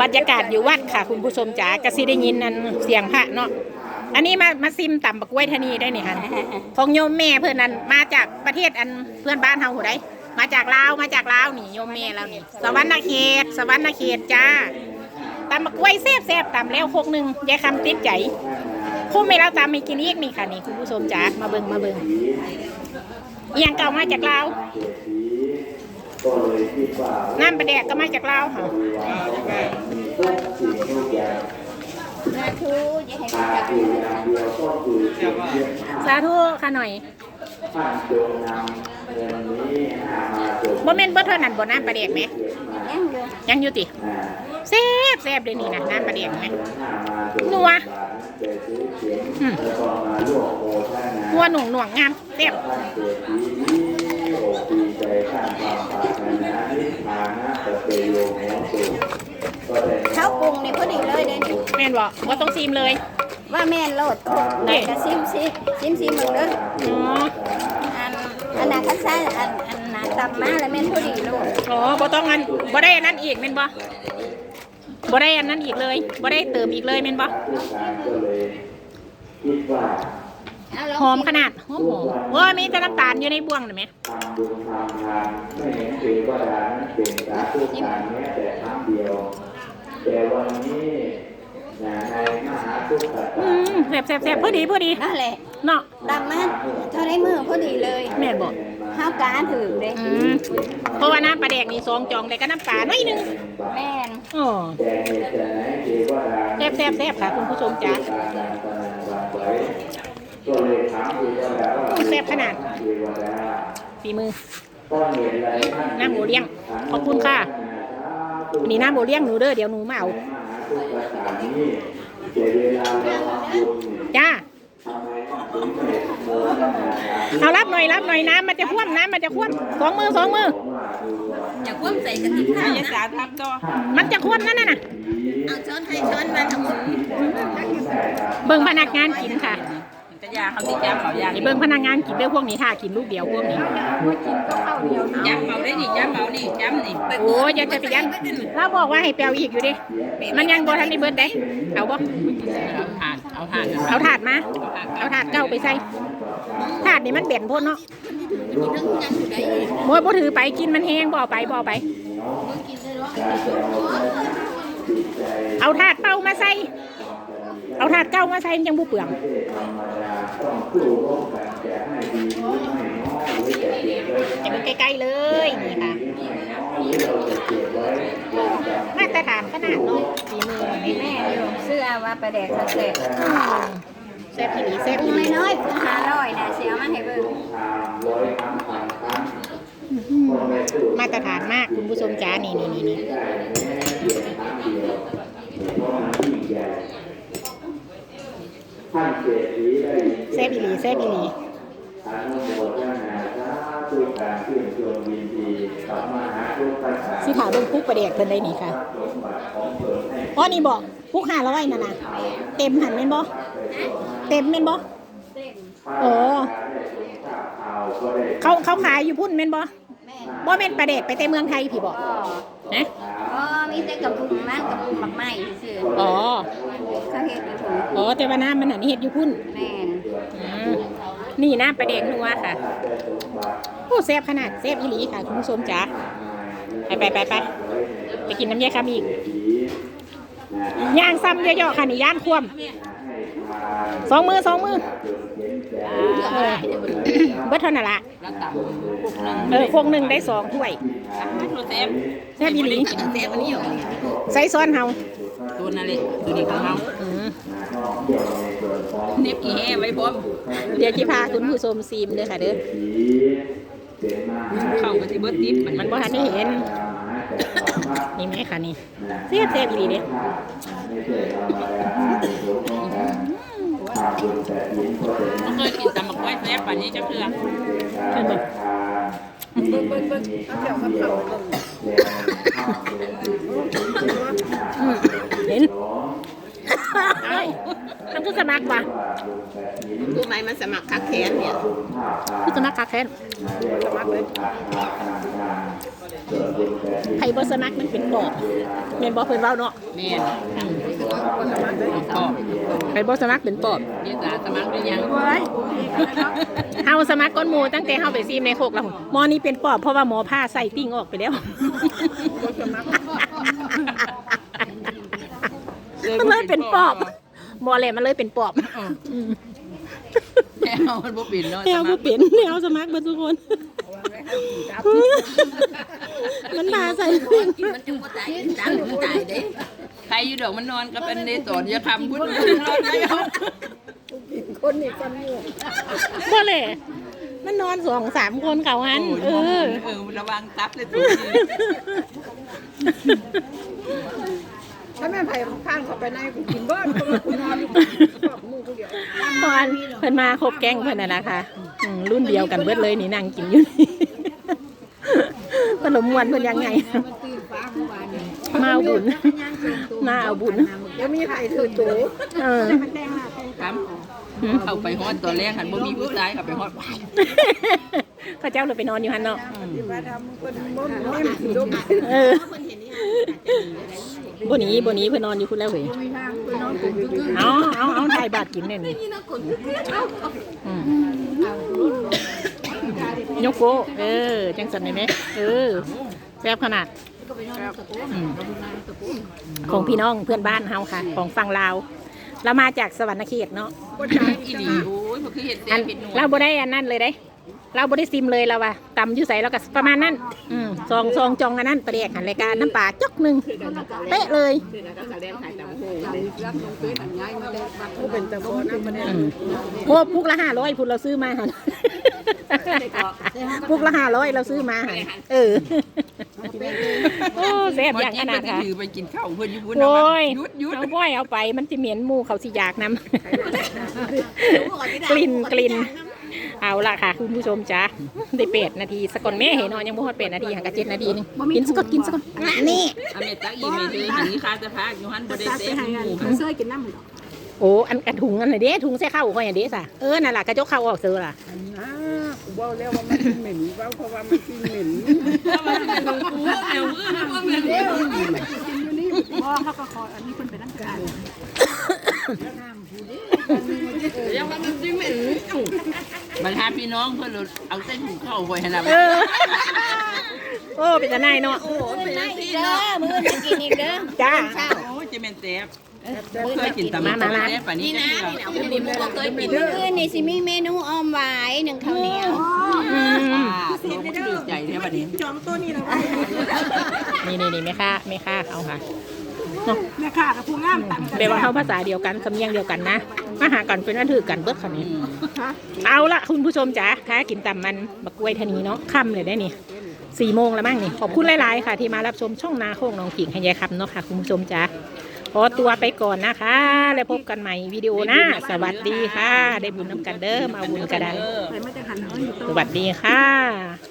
บรรยากาศอยู่วัดค่ะ คุณผู้ชมจ๋ากระซิได้ยินนั่นเสียงพระเนาะอันนี้มามาซิมต่ำบักกล้วยทนีได้นี่ค่ะของโยมแม่เพื่อนนั้นมาจากประเทศอันเพื่อนบ้านเฮาหูได้มาจากลาวมาจากลาวนี่โยมแม่เรานี่ สวรรค์เขต สวรรค์เขตจ้าตำบักกล้วยแซ่บแซ่บๆตำแล้วคกหนึ่งยายคำติดใจคู่ไม่เราตำไม่กินอีกนี่ค่ะนี่คุณผู้ชมจ๋ามาเบิ่งมาเบิ่งเอียงเก่ามาจากลาว ก็เลยคิดว่าน้ำปลาแดกก็มาจากลาวค่ะทุกสิ่งทุกอย่างสาธุอย่าให้หาอยู่อย่างเดียวก็คือเพียงเพียงสาธุค่ะหน่อยท่านจงนำเงินนี้หามาจงบ่แม่นบ่เท่านั้นบ่น้ำปลาแดกไหมยังอยู่ยังอยู่ติอ่าแซ่บแซ่บเลยนี่นะน้ำปลาแดกไหมหามาจงนัวเกิดซื้อเสียงอืมแล้วก็มาร่วมโมทนาหัวหนุ่งหน่วงงามแซ่บท่านเกิดดีดี อกดีใจท่านความปรารถนานิพพานะตะเตโยโหตุก็ได้เขาปรุงนี่พอดีเลยเด้นี่แม่นบ่บ่ต้องซีมเลย ว่าแม่นโลดไหนกระซิมซิซิมซิมมึงเด้ออ๋อ อันอันนั้นเขาใช้อันอันหนาตำมาแล้วแม่นพอดีโลดอ๋อบ่ต้องอันบ่ได้อันนั้นอีกแม่นบ่บ่ได้อันนั้นอีกเลยบ่ได้เติมอีกเลยแม่นบ่ผู้การก็เลยคิดว่า เอาลงหอมขนาดหอมหอมโอ้ยมีแต่น้ำตาลอยู่ในบ่วงน่ะแม่ทำบุญทำทานไม่เห็นเทวดานั้นเป็นสาธุการแม้แต่ครั้งเดียวแต่วันนี้นะในมหาทุกข์ตาอืมแซ่บแซ่บแซ่บพอดีพอดีนั่นแหละเนาะตำมาเท่าได้มือพอดีเลยแม่นบ่เฮากาถือเด้อืมเพราะว่าน้ำปลาแดกนี่ซองจองได้ก็น้ำปลาหน่อยหนึงแม่นอ๋อแต่เหตุไหนเทวดาแซ่บแซ่บแซ่บค่ะคุณผู้ชมจ๋า แซ่บขนาดเทวดาฝีมือก็เหตุไรท่านน้ำหมูเลี้ยง ขอบคุณค่ะนี่น้ำโบเลี้ยงหนูเด้อเดี๋ยวหนูมาเอามหาทุกข์ตานี้เจเวลาเราทำบุญเนี่ยจ้าทำไมถึงไม่โมทนาเอารับหน่อยรับหน่อยน้ำมันจะคว่ำน้ำมันจะคว่ำสองมือสองมือจะคว่ำใส่กระติกข้าวอย่าสาทับดอมันจะคว่ำนั่นน่ะนะเอาช้อนให้ช้อนมาทำบุญเบิ่งพนักงานกินค่ะจะ ยาเขาสิจ้ำเขายานี่เบิ่งพนักงานกินเด้อพวกนี้ค่ะ กินลูกเดียวพวกนี้จ้ำเมาได้นี่จ้ำเมานี่จ้ำนี่โอ้ยอย่าจะไปยันเราบอกว่าให้แปลวอีกอยู่ดิ มันยังบ่ทันได้เบิดได้เอาบ่เอาทานเอาทานเอาถาดมา เอาถาดเก้าไปใส่ถาดนี่มันเบ็นพ่นเนาะบ่บ่ถือไปกินมันแห้งบ่เอาไปบ่เอาไป เอาถาดเป้ามาใส่ เอาถาดเก้ามาใส่มันยังบ่เปลืองธรรมดาต้องสู้ร่วมกันจะให้ดีหรือไม่น้อยหรือจะเก็บไว้จะเป็นใกล้ๆเลยนี่ค่ะหรือเราจะเก็บไว้อย่างจำมาตรฐานขนาดเนาะฝีมือนี่แม่อยู่เสื้อว่าประแดกเขาเสร็จแซ่บอีหลีแซ่บปรุอีงหลีน้อยๆปรุงห้าร้อยนะเสียมาให้เบิ่งทำร้อยครั้งพันครั้งก็ไม่สู้มาตรฐานมากคุณผู้ชมจ้านี่นี่นี่นี่ ท่านเศรษฐีได้ยินแซ่บอีหลีแซ่บอีหลีอนุโมทนาสาธุการชื่นชมยินดีกับมหาทุกข์ปัญหาสิถามเบิ่งปุ๊กประเดกเพิ่นได้นี่ค่ะสมบัติของตนให้อ๋อนี่บอกปุ๊กห้าร้อยนั่นน่ะเต็มหันแม่นบ่เต็มแม่นบ่โอ้ได้ทรงทราบข่าวก็ได้เขาเขาขายอยู่พุ่นแม่นบ่แม่บ่แม่นประเดกไปแต่เมืองไทยพี่บ่ก็ นะอ๋อมีแต่กระปุกมากกระปุกหมักไหม้ซื่ออ๋อเขาเฮ็ดอยู่ถุงอ๋อแต่ว่าน้ำมันหันเฮ็ดอยู่พุ่นแม่นอืมนี่น้ำประเดกนัวค่ะโอ้แซ่บขนาดแซ่บอีหลีค่ะคุณผู้ชมจ๋าไปไปไปไปไปกินน้ำแยกคำอีกย่างซ้ำเยอะๆค่ะนี่ย่านคว่ำสองมือสองมือเออเบิดเท่านั้นละแล้วตับปุกนึงเออคงหนึ่งได้สองถ้วยโรเซฟ แซ่บอีหลีกินเซฟอันนี้เหรอใส่ซ้อนเฮาตัวนั่นเลยตัวนี้ของเราอืมเน็บกี่แห่ไว้พร้อมเดี๋ยวที่พาคุณผู้ชมซีมเด้อค่ะเด้อเข้ากับที่เบิร์ดติดมันมันบ่ทันได้เห็นนี่แม่ค่ะนี่แซ่บแซ่บอีหลีเด้เขาเคยกินตำบักไว้แซ่บป่านนี้จะเพื่อเพิ่นบอก อืมเห็นเอ้าทำคือสมัครว่ะรู้ไหมมันสมัครคักแขนเนี่ยคือสมัครคักแค้นเส่วนบุญแบบนี้ไผบ่สมัครมันเป็นปอบแม่นบ่เพิ่นเว้าเนาะ แม่นก็ ไผบ่สมัครเป็นปอบเรียกสาสมัครหรือยังเฮาสมัครก้นหมูตั้งแต่เฮาไปซีมในโคกแล้วหมอนี่เป็นปอบเพราะว่าหมอผ้าใส่ติ้งออกไปแล้วมันเลยเป็นปอบหมอแหลมมันเลยเป็นปอบแนวมันบ่เป็นเนาะแนวก็เป็นแนวสมัครเบ่ทุกคนมันมาใส่ติ้งมันจุบ่ตายตายบ่ตายเด้ ใครอยู่ดอกมันนอนก็เป็นในตอนอย่าคำพูดนอนไม่เอาบ่เลยมันนอนสองสามคนเขาหันเออเออระวังตับเลยตัวนี้ถ้าแม่ไผ่ข้างเขาไปในกูกินเบิ้ลเพราะว่ากูนอนอยู่กับมูกูเดียวตอนเพิ่นมาครบแก๊งเพิ่นน่ะนะคะอืมรุ่นเดียวกันเบิดเลยนี่นั่งกินอยู่นี่ขนมมวนเพิ่นยังไง มาเอาบุญ มาเอาบุญเดี๋ยวมีไผ่ถือจูเออครับเข้าไปฮอดตอนแรกหันบ่มีผู้ชายเข้าไปฮอดเข้าเจ้าเลยไปนอนอยู่หันเนาะมาทำคนม้วนม้วนจุกเออบ่หนี้บ่หนี้เพิ่นนอนอยู่คุณแล้วเว้ยมีทางไปนอนกูอยู่เอาเอาเอาถ่ายบาดกินเนี่ยนี่อืมยกโกะเออ จังสันได้ไหมเออแซ่บขนาด อืมของพี่น้องเพื่อนบ้านเฮาค่ะ ของฝั่งลาว เรามาจากสวรรณเขตเนาะอีหลีโอ้ยมันคือเห็ดแดอังนเห็ดหนวเราดบ่ได้อันนั้นเลยได้ เราบ่ได้ซิมเลยเราว่าตำอยู่ใส่แล้วก็ประมาณนั้น อืมซองซองจองอันนั้นประเดกหันรายการน้ำปลาจอกหนึ่งเป๊ะเลยกูเป็นตะโบนะมันอืมโอ้พุกละห้าร้อยพุนเราซื้อมาหันพุกละห้าร้อยเราซื้อมาหันเออ โอ้แซ่บอย่างขนาดค่ะถือไปกินข้าวเพื่อนอยู่พุ่นโอ้ยยุดยุดเอาบ่อยเอาไปมันจะเหม็นหมูเขาสิอยากนำกลิ่นกลิ่นเอาละค่ะ คุณผู้ชมจ้าได้เป็ดนาทีสกอนแม่เห็นเนาะยังบ่ฮอดเป็ดนาทีห่างกันเจ็ดนาทีนึงกินสกอนกินสกอนนี่อเมตักอีเมเดอร์หันนี้คาจะพักอยู่หันบ่ได้เต้หมูเสื้อกินน้ำมันโอ้อันอันถุงอันไหนเด้ถุงใส่ข้าวข่อยอันเด้สะเออนั่นล่ะกระจกข้าวออกเสือล่ะอ่า กูบอกแล้วว่ามันเหม็นว่าเพราะว่ามันกินเหม็นเดี๋ยวมือว่าแม่เด้อพ่อเขาก็คออันนี้คนเป็นนักการเดี๋ยวว่ามันสิเหม็นบัดหาพี่น้องเพิ่นเอาใส่ถุงข้าวไว้หั่นะเออโอ้เป็นจะนายเนาะโอ้เป็นจังซี่เด้อเนาะมื้อนี้กินอีกเด้อจ้าโอ้จะแม่นแซ่บ เคยกินตำมันแซ่บปานนี้นะนี่บ่เคยกินมื้อคืนนี่สิมีเมนูอ้อมหวายหนึ่งข้าวเหนียวอืมดีใจแท้บัดนี้จองตัวนี้แล้วนี่นี่นี่ไม่ค่าไม่ค่าเอาค่ะเนาะแม่ค่ะกับผู้งามต่างกันแปลว่าเขาภาษาเดียวกันสำเนียงเดียวกันนะมาหากันเป็นอันถือกันเบิดคันนี้เอาละคุณผู้ชมจ๋าถ้ากินตำมันบักกล้วยทานีเนาะค่ำเลยได้นี่สี่โมงแล้วมั้งนี่ขอบคุณหลาย ๆ ค่ะ ที่มารับชมช่องนาโคกน้องผิงให้ยายคำเนาะค่ะ คุณผู้ชมจ๋า ขอตัวไปก่อนนะคะ แล้วพบกันใหม่วิดีโอหน้าสวัสดีค่ะ ได้บุญน้ำกันเด้อมาเอาบุญกันได้ใครไม่จะหันเอาอยู่สวัสดีค่ะ